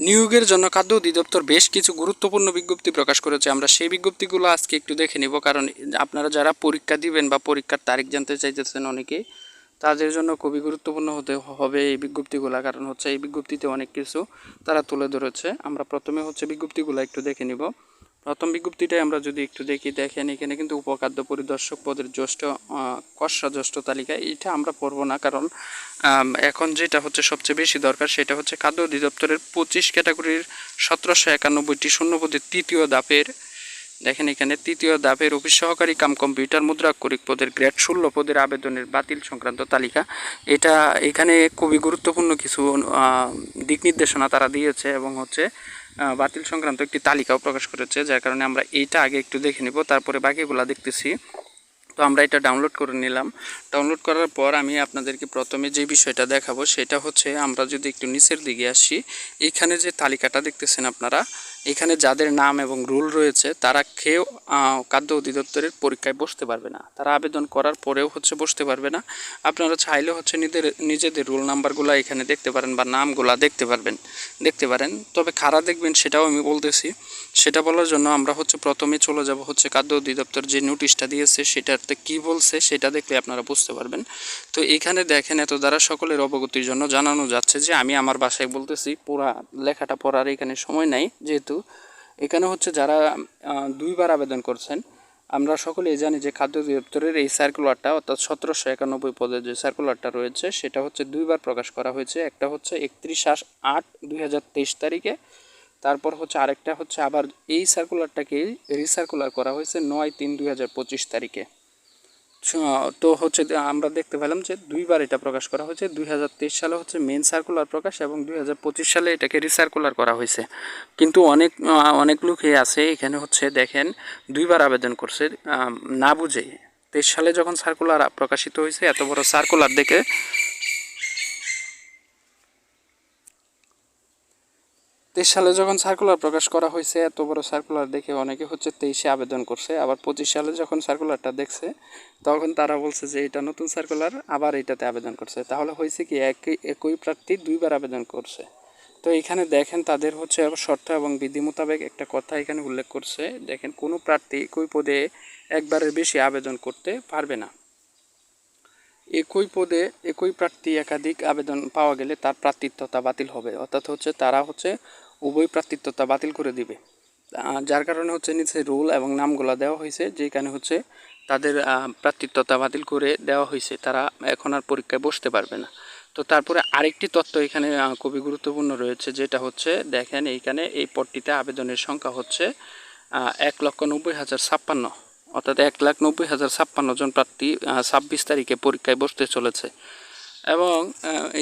নিয়োগের জন্য খাদ্য অধিদপ্তর বেশ কিছু গুরুত্বপূর্ণ বিজ্ঞপ্তি প্রকাশ করেছে। আমরা সেই বিজ্ঞপ্তিগুলো আজকে একটু দেখে নিব, কারণ আপনারা যারা পরীক্ষা দিবেন বা পরীক্ষার তারিখ জানতে চাইতেছেন অনেকে, তাদের জন্য খুবই গুরুত্বপূর্ণ হতে হবে এই বিজ্ঞপ্তিগুলো, কারণ হচ্ছে এই বিজ্ঞপ্তিতে অনেক কিছু তারা তুলে ধরেছে। আমরা প্রথমে হচ্ছে বিজ্ঞপ্তিগুলো একটু দেখে নিব। প্রথম বিজ্ঞপ্তিটাই আমরা যদি একটু দেখি, দেখেন এখানে কিন্তু উপখাদ্য পরিদর্শক পদের জ্যেষ্ঠ কষা জ্যেষ্ঠ তালিকা এটা আমরা পড়ব না, কারণ এখন যেটা হচ্ছে সবচেয়ে বেশি দরকার সেটা হচ্ছে খাদ্য অধিদপ্তরের পঁচিশ ক্যাটাগরির সতেরোশো একানব্বইটি শূন্যপদের তৃতীয় দাপের দেখেন এখানে তৃতীয় দাপের অফিস সহকারী কাম কম্পিউটার মুদ্রাক্ষরিক পদের গ্রেড ষোলো পদের আবেদনের বাতিল সংক্রান্ত তালিকা। এটা এখানে খুবই গুরুত্বপূর্ণ কিছু দিক নির্দেশনা তারা দিয়েছে এবং হচ্ছে বাতিল সংক্রান্ত একটি তালিকাও প্রকাশ করেছে, যার কারণে আমরা এইটা আগে একটু দেখে নিব, তারপরে বাকিগুলা দেখতেছি। তো আমরা এটা ডাউনলোড করে নিলাম। ডাউনলোড করার পর আমি আপনাদেরকে প্রথমে যে বিষয়টা দেখাবো, সেটা হচ্ছে আমরা যদি একটু নিচের দিকে আসি, এখানে যে তালিকাটা দেখতেছেন আপনারা এখানে যাদের নাম এবং রুল রয়েছে, তারা খেয়েও খাদ্য অধিদপ্তরের পরীক্ষায় বসতে পারবে না। তারা আবেদন করার পরেও হচ্ছে বসতে পারবে না। আপনারা চাইলে হচ্ছে নিজেদের নিজেদের রোল নাম্বারগুলো এখানে দেখতে পারেন বা নামগুলা দেখতে পারবেন। দেখতে পারেন। তবে খারা দেখবেন সেটাও আমি বলতেছি। সেটা বলার জন্য আমরা হচ্ছে প্রথমে চলে যাব হচ্ছে খাদ্য অধিদপ্তর যে নোটিশটা দিয়েছে, সেটাতে কি বলছে সেটা দেখলে আপনারা বুঝতে পারবেন। তো এখানে দেখেন, এত দ্বারা সকলের অবগতির জন্য জানানো যাচ্ছে যে, আমি আমার বাসায় বলতেছি, পুরা লেখাটা পড়ার এখানে সময় নাই। যেহেতু এখানে হচ্ছে যারা দুইবার আবেদন করছেন, আমরা সকলেই জানি যে খাদ্য অধিদপ্তরের এই সার্কুলারটা অর্থাৎ সতেরোশো একানব্বই পদের যে সার্কুলারটা রয়েছে, সেটা হচ্ছে দুইবার প্রকাশ করা হয়েছে। একটা হচ্ছে একত্রিশ আট দুই হাজার তেইশ তারিখে, তারপর হচ্ছে আরেকটা হচ্ছে আবার এই সার্কুলারটাকে রিসার্কুলার করা হয়েছে নয় তিন দুই হাজার পঁচিশ তারিখে। তো হচ্ছে আমরা দেখতে পেলাম যে দুইবার এটা প্রকাশ করা হয়েছে। দুই হাজার তেইশ সালে হচ্ছে মেন সার্কুলার প্রকাশ এবং দুই হাজার পঁচিশ সালে এটাকে রিসার্কুলার করা হয়েছে। কিন্তু অনেক অনেক লোকই আছে এখানে হচ্ছে দেখেন দুইবার আবেদন করছে না বুঝে। তেইশ সালে যখন সার্কুলার প্রকাশিত হয়েছে, এত বড় সার্কুলার দেখে তেইশ সালে যখন সার্কুলার প্রকাশ করা হয়েছে, এত বড় সার্কুলার দেখে অনেকে হচ্ছে তেইশে আবেদন করছে। আবার পঁচিশ সালে যখন সার্কুলারটা দেখছে, তখন তারা বলছে যে এটা নতুন সার্কুলার আবার এটাতে আবেদন করছে। তাহলে হয়েছে কি, একই একই প্রার্থী দুইবার আবেদন করছে। তো এখানে দেখেন তাদের হচ্ছে শর্ত এবং বিধি মোতাবেক একটা কথা এখানে উল্লেখ করছে। দেখেন, কোনো প্রার্থী একই পদে একবারের বেশি আবেদন করতে পারবে না। একই পদে একই প্রার্থী একাধিক আবেদন পাওয়া গেলে তার প্রার্থিত্বতা বাতিল হবে। অর্থাৎ হচ্ছে তারা হচ্ছে উভয় প্রার্থিত্বতা বাতিল করে দিবে। যার কারণে হচ্ছে নিচে রুল এবং নামগুলো দেওয়া হয়েছে, যেখানে হচ্ছে তাদের প্রার্থিত্বতা বাতিল করে দেওয়া হয়েছে। তারা এখন আর পরীক্ষায় বসতে পারবে না। তো তারপরে আরেকটি তত্ত্ব এখানে খুবই গুরুত্বপূর্ণ রয়েছে, যেটা হচ্ছে, দেখেন এইখানে এই পদটিতে আবেদনের সংখ্যা হচ্ছে এক লক্ষ নব্বই হাজার ছাপ্পান্ন। অর্থাৎ এক লাখ নব্বই হাজার ছাপ্পান্ন জন প্রার্থী ছাব্বিশ তারিখে পরীক্ষায় বসতে চলেছে। এবং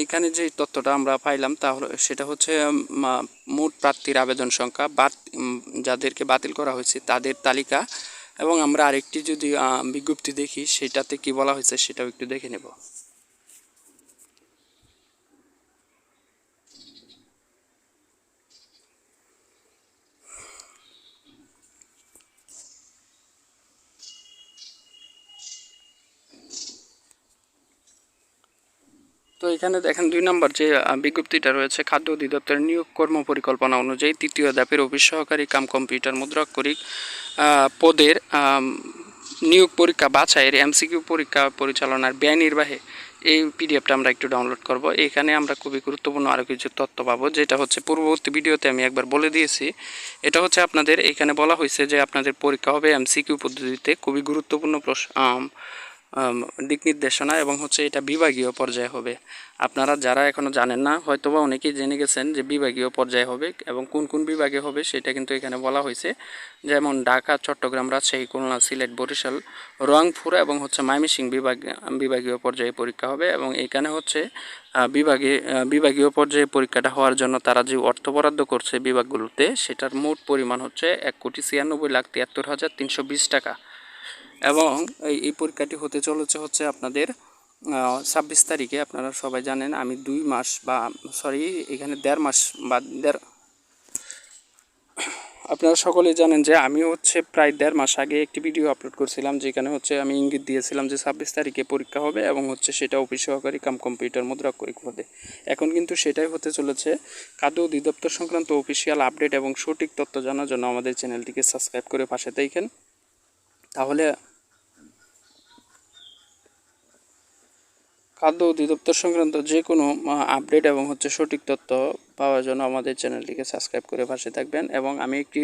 এইখানে যে তথ্যটা আমরা পাইলাম তাহলে সেটা হচ্ছে মোট প্রার্থীর আবেদন সংখ্যা, বাত যাদেরকে বাতিল করা হয়েছে তাদের তালিকা। এবং আমরা আরেকটি যদি বিজ্ঞপ্তি দেখি, সেটাতে কি বলা হয়েছে সেটাও একটু দেখে নেব। তো এখানে দেখেন দুই নম্বর যে বিজ্ঞপ্তিটা রয়েছে, খাদ্য অধিদপ্তরের নিয়োগ কর্ম পরিকল্পনা অনুযায়ী তৃতীয় ধাপের অফিস সহকারী কাম কম্পিউটার মুদ্রাক্ষরিক পদের নিয়োগ পরীক্ষা বাছাইয়ের এমসিকিউ পরীক্ষা পরিচালনার ব্যয় নির্বাহে এই পিডিএফটা আমরা একটু ডাউনলোড করব। এখানে আমরা খুবই গুরুত্বপূর্ণ আরও কিছু তথ্য পাবো, যেটা হচ্ছে পূর্ববর্তী ভিডিওতে আমি একবার বলে দিয়েছি। এটা হচ্ছে আপনাদের, এখানে বলা হয়েছে যে আপনাদের পরীক্ষা হবে এমসিকিউ পদ্ধতিতে, খুবই গুরুত্বপূর্ণ প্রশ্ন দিক নির্দেশনা এবং হচ্ছে এটা বিভাগীয় পর্যায়ে হবে। আপনারা যারা এখনও জানেন না, হয়তোবা অনেকেই জেনে গেছেন যে বিভাগীয় পর্যায়ে হবে এবং কোন কোন বিভাগে হবে সেটা কিন্তু এখানে বলা হয়েছে। যেমন ঢাকা, চট্টগ্রাম, রাজশাহী, খুলনা, সিলেট, বরিশাল, রংপুর এবং হচ্ছে ময়মনসিংহ বিভাগ বিভাগীয় পর্যায়ে পরীক্ষা হবে এবং এখানে হচ্ছে বিভাগে বিভাগীয় পর্যায়ে পরীক্ষাটা হওয়ার জন্য তারা যে অর্থ বরাদ্দ করছে বিভাগগুলোতে, সেটার মোট পরিমাণ হচ্ছে এক কোটি ছিয়ানব্বই লাখ তিয়াত্তর হাজার তিনশো বিশ টাকা। এবং এই এই পরীক্ষাটি হতে চলেছে হচ্ছে আপনাদের ছাব্বিশ তারিখে। আপনারা সবাই জানেন আমি দুই মাস বা সরি এখানে দেড় মাস বা দেড় আপনারা সকলেই জানেন যে আমি হচ্ছে প্রায় দেড় মাস আগে একটি ভিডিও আপলোড করছিলাম, যেখানে হচ্ছে আমি ইঙ্গিত দিয়েছিলাম যে ছাব্বিশ তারিখে পরীক্ষা হবে এবং হচ্ছে সেটা অফিস সহকারী কাম কম্পিউটার মুদ্রাক্ষরিক পদে এখন কিন্তু সেটাই হতে চলেছে। খাদ্য অধিদপ্তর সংক্রান্ত অফিসিয়াল আপডেট এবং সঠিক তথ্য জানার জন্য আমাদের চ্যানেলটিকে সাবস্ক্রাইব করে পাশে দেখেন তাহলে খাদ্য অধিদপ্তর সংক্রান্ত যে কোনো আপডেট এবং হচ্ছে সঠিক তথ্য পাওয়ার জন্য আমাদের চ্যানেলটিকে সাবস্ক্রাইব করে পাশে থাকবেন এবং আমি একটি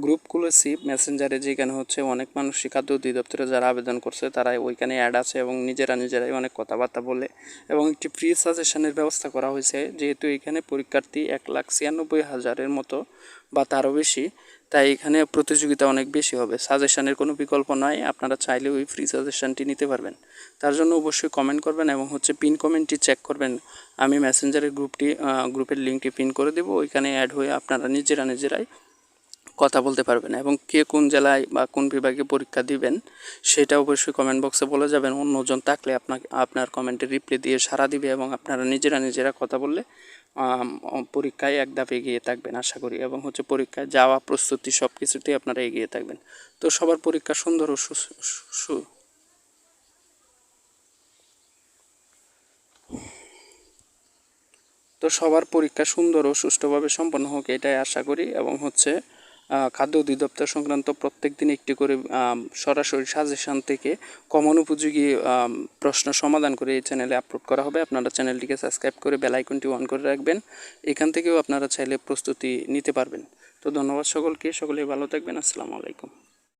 গ্রুপ খুলেছি মেসেঞ্জারে যেখানে হচ্ছে অনেক মানুষই খাদ্য অধিদপ্তরে যারা আবেদন করছে তারা ওইখানে অ্যাড আছে এবং নিজেরা নিজেরাই অনেক কথাবার্তা বলে এবং একটি ফ্রি সাজেশনের ব্যবস্থা করা হয়েছে। যেহেতু এখানে পরীক্ষার্থী এক লাখ ছিয়ানব্বই হাজারের মতো বা তারও বেশি তাই এখানে প্রতিযোগিতা অনেক বেশি হবে। সাজেশানের কোনো বিকল্প নয় আপনারা চাইলে ওই ফ্রি সাজেশনটি নিতে পারবেন। তার জন্য অবশ্যই কমেন্ট করবেন এবং হচ্ছে পিন কমেন্টটি চেক করবেন। আমি মেসেঞ্জারের গ্রুপটি গ্রুপের লিঙ্কটি পিন করে দেবো। ওইখানে অ্যাড হয়ে আপনারা নিজেরা নিজেরাই কথা বলতে পারবেন এবং কে কোন জেলায় বা কোন বিভাগে পরীক্ষা দিবেন, সেটা অবশ্যই কমেন্ট বক্সে বলে যাবেন। অন্যজন থাকলে আপনাকে, আপনার কমেন্টে রিপ্লাই দিয়ে সাড়া দিবে এবং আপনারা নিজেরা নিজেরা কথা বললে পরীক্ষায় এক ধাপ এগিয়ে থাকবেন আশা করি এবং হচ্ছে পরীক্ষায় যাওয়া, প্রস্তুতি সব কিছুতেই আপনারা এগিয়ে থাকবেন। তো সবার পরীক্ষা সুন্দর ও সু- তো সবার পরীক্ষা সুন্দর ও সুষ্ঠুভাবে সম্পন্ন হোক, এটাই আশা করি এবং হচ্ছে খাদ্য অধিদপ্তর সংক্রান্ত প্রত্যেক দিন একটি করে সরাসরি সাজেশন থেকে কমন উপযোগী প্রশ্ন সমাধান করে এই চ্যানেলে আপলোড করা হবে। আপনারা চ্যানেলটিকে সাবস্ক্রাইব করে বেল আইকনটি অন করে রাখবেন। এখান থেকেও আপনারা চাইলে প্রস্তুতি নিতে পারবেন। তো ধন্যবাদ সকলকে। সকলেই ভালো থাকবেন। আসসালামু আলাইকুম।